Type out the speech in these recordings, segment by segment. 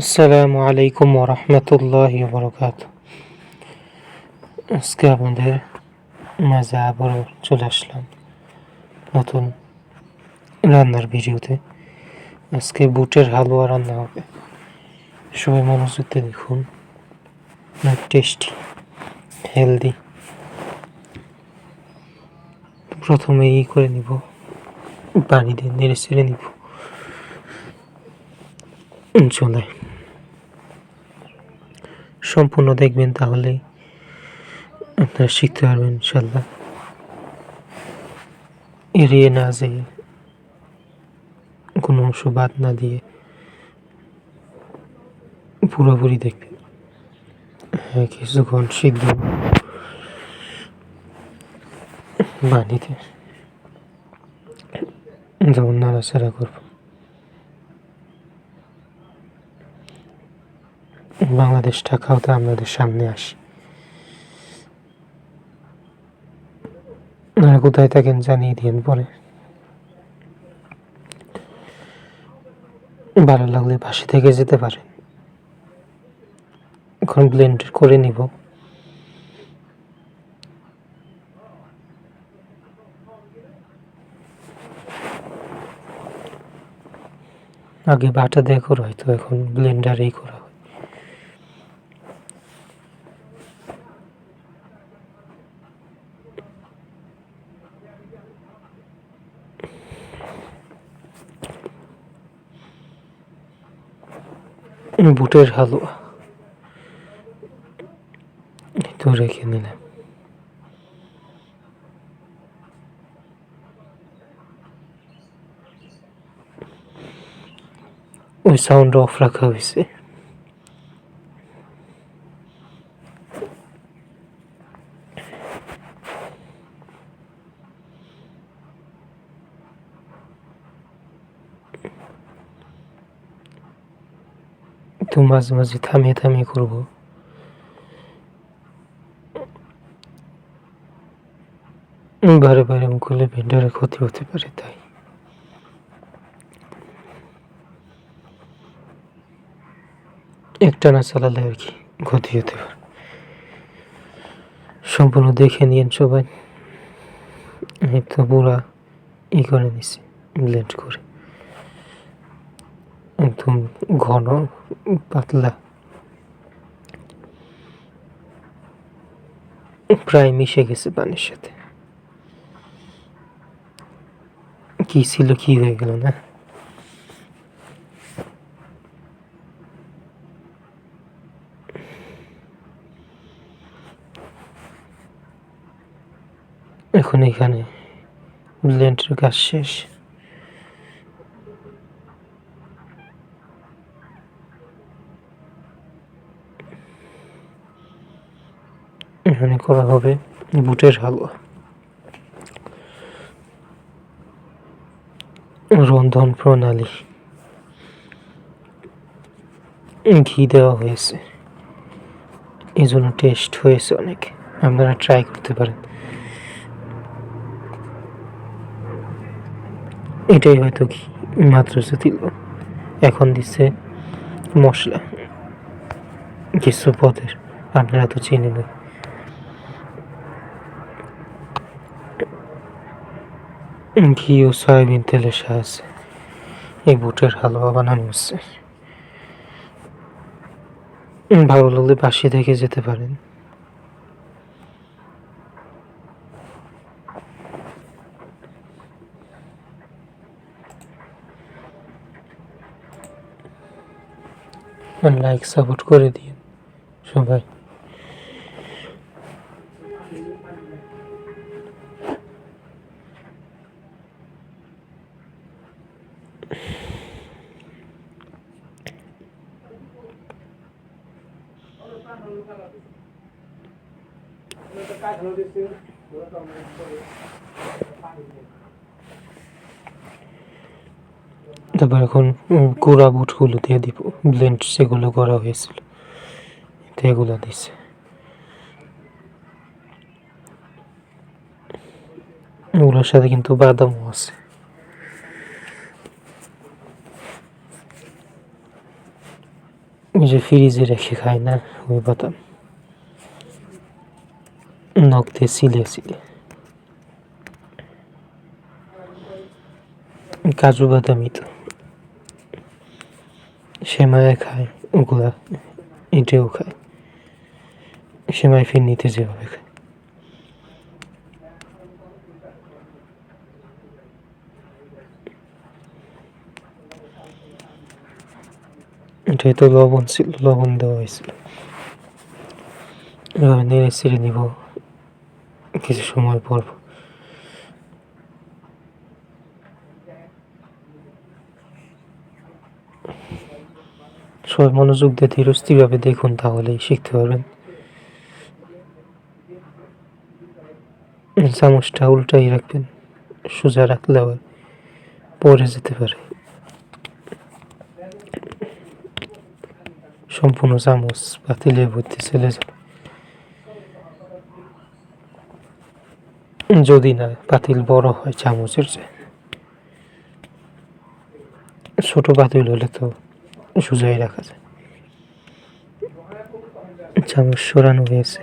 আসসালামু আলাইকুম ওরহমতুল্লাহ বরকাত আজকে আপনাদের মাঝে আবারও চলে আসলাম নতুন রান্নার ভিডিওতে। আজকে বুটের হালুয়া রান্না হবে। সবাই মনোযোগ দিয়ে দেখুন। অনেক টেস্টি, হেলদি। প্রথমে ই করে নিব, পানি দিয়ে নেড়ে ছেড়ে নিব। চলে সম্পূর্ণ দেখবেন তাহলে আপনারা শিখতে পারবেন ইনশাল্লাহ এড়িয়ে না যে কোনো অংশ বাদ না দিয়ে পুরোপুরি দেখবেন। হ্যাঁ কিছুক্ষণ সিদ্ধ বানিতে যেমন নাড়াচাড়া করব। বাংলাদেশ টাকাও তো আমাদের সামনে আসি। কোথায় থাকেন জানিয়ে দিন পরে। ভালো লাগলে পাশে থেকে যেতে পারেন। এখন ব্লেন্ড করে নিব। আগে বাটা করা হয়তো এখন ব্লেন্ডারেই করা হয় বুটের হালুয়া। তো রেখে নিলাম ওই সাউন্ড অফ রাখা হয়েছে। তো মাঝে মাঝে থামিয়ে থামিয়ে করব। বারে বারে করলে ভেন্ডারের ক্ষতি হতে পারে, তাই। একটা না চালালে আর কি ক্ষতি হতে পারে। সম্পূর্ণ দেখে নিন সবাই। এই তো পুরা ই করে নিছি ব্লেন্ড করে। একদম ঘন, পাতলা। প্রায় মিশে গেছে পানির সাথে। কি ছিল, কি হয়ে গেল না? এখন এখানে ব্লেন্ডের কাজ শেষ। এখানে করা হবে, বুটের হালুয়া। রন্ধন প্রণালী। ঘি দেওয়া হয়েছে। এই জন্য টেস্ট হয়েছে অনেক। আপনারা ট্রাই করতে পারেন। এটাই হয়তো ঘি, মাত্র দিল এখন দিচ্ছে মশলা। কিছু পদের। আপনারা তো চিনে নেই ঘি ও সয়াবিন তেলের সাহায্যে এই বুটের হালুয়া বানানো হচ্ছে। ভালো লাগলে বাসি থেকে যেতে পারেন। লাইক, সাপোর্ট করে দিন সবাই। তারপর এখন গুঁড়া বুটগুলো দিয়ে দিব ব্লেন্ড সেগুলো করা হয়েছিল, এগুলো দিচ্ছে ওগুলোর সাথে কিন্তু বাদামও আছে। যে ফ্রিজে রেখে খায় না, ওই বাদাম নখ দিয়ে সিলে সিলে। কাজু বাদামই তো। সেমায় খায়, ওগুলা এটাও খায়। সেমাই ফিরনিতে যেভাবে খায়। এটাই তো লবণ ছিল, লবণ দেওয়া হয়েছিল। এভাবে নেড়ে ছেড়ে নিব কিছু সময় পর। সবাই মনোযোগ দিয়ে ধীরস্থিরভাবে দেখুন, তাহলেই শিখতে পারবেন। চামচটা উল্টাই রাখবেন, সোজা রাখলে আবার পরে যেতে পারে। সম্পূর্ণ চামচ পাতিলে ভর্তি চলে যাবে। যদি না পাতিল বড় হয় চামচের চেয়ে। ছোট পাতিল হলে তো সোজাই রাখা যায়। চামচ সরানো হয়েছে।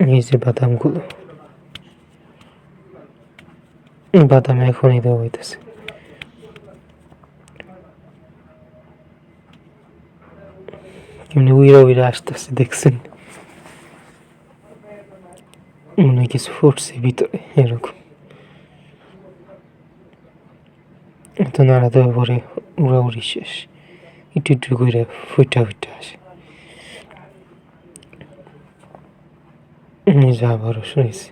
এই যে বাদামগুলো। বাদাম এখনই দেওয়া হইতেছে। কেমনি উইরা উইরা আসতেছে, দেখছেন? মনে কিছু ফুটছে ভিতরে, এরকম। এত নাড়া দেওয়ার পরে উড়াউড়ি শেষ। একটু একটু করে ফুটা ফুটা আসে। নিজে আবারও শুনেছি।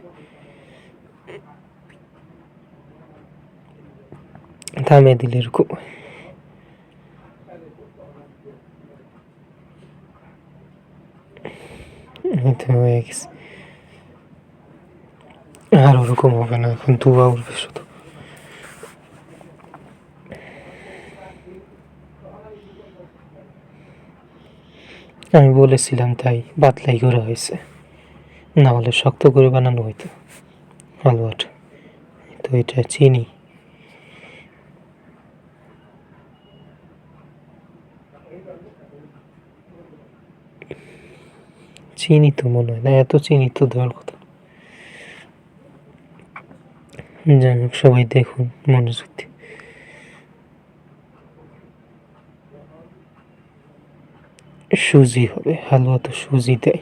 থামে দিলে এরকম। হয়। গেছে আর ওরকম হবে না, এখন ধোয়া উঠবে শুধু। আমি বলেছিলাম তাই, বাতলাই করা হয়েছে। না হলে শক্ত করে বানানো হইতো। হালুয়াটা তো এটা চিনি। চিনি তো মনে হয় না, এত চিনি তো দেওয়ার কথা। যাই হোক, সবাই দেখুন মনোযোগ সুজি হবে, হালুয়া তো সুজি দেয়।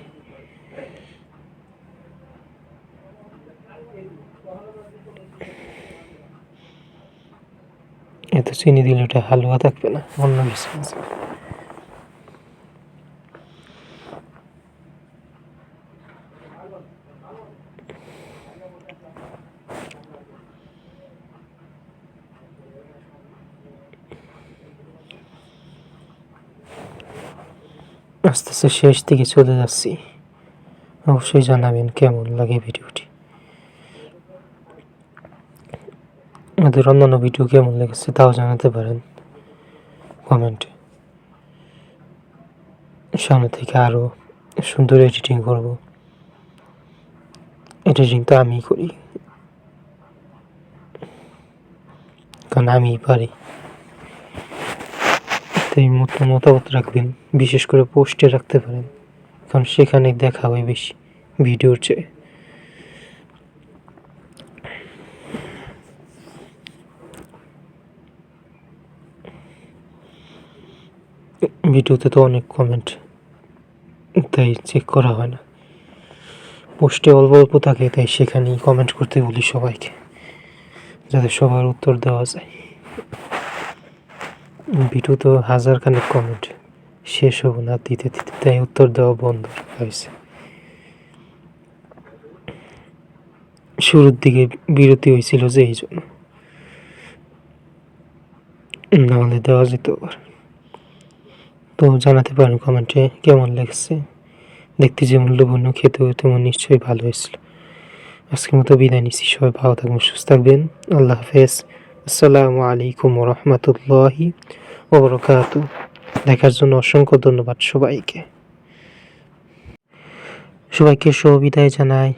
এত চিনি দিলে ওটা হালুয়া থাকবে না, অন্য কিছু আস্তে আস্তে শেষ দিকে চলে যাচ্ছি। অবশ্যই জানাবেন কেমন লাগে ভিডিওটি। আমাদের অন্যান্য ভিডিও কেমন লেগেছে তাও জানাতে পারেন কমেন্টে। সামনে থেকে আরও সুন্দর এডিটিং করব। এডিটিং তো আমিই করি। কারণ আমিই পারি। তাই মতো মতামত রাখবেন, বিশেষ করে পোস্টে রাখতে পারেন, কারণ সেখানে দেখা হয় বেশি ভিডিওর চেয়ে। ভিডিওতে তো অনেক কমেন্ট তাই চেক করা হয় না। পোস্টে অল্প অল্প থাকে, তাই সেখানেই কমেন্ট করতে বলি সবাইকে, যাতে সবার উত্তর দেওয়া যায়। ভিডিও তো হাজার খানেক কমেন্ট শেষ হব না, দিতে দিতে, তাই উত্তর দেওয়া বন্ধ হয়েছে। শুরুর দিকে বিরতি হয়েছিল যে এই জন্য। নাহলে দেওয়া যেত তো জানাতে পারেন কমেন্টে কেমন লাগছে। দেখতে যেমন লোভনীয় খেতেও তেমন নিশ্চয়ই ভালো হয়েছিল। আজকের মতো বিদায় নিচ্ছি, সবাই ভালো থাকবেন, সুস্থ থাকবেন, আল্লাহ হাফেজ। আসসালামু আলাইকুম রহমতুল্লাহি ওবরকাত। দেখার জন্য অসংখ্য ধন্যবাদ সবাইকে। সবাইকে শুভবিদায় জানাই।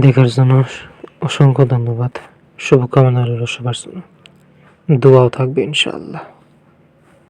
দেখার জন্য অসংখ্য ধন্যবাদ। শুভকামনা রইল সবার জন্য। দোয়াও থাকবে ইনশাআল্লাহ।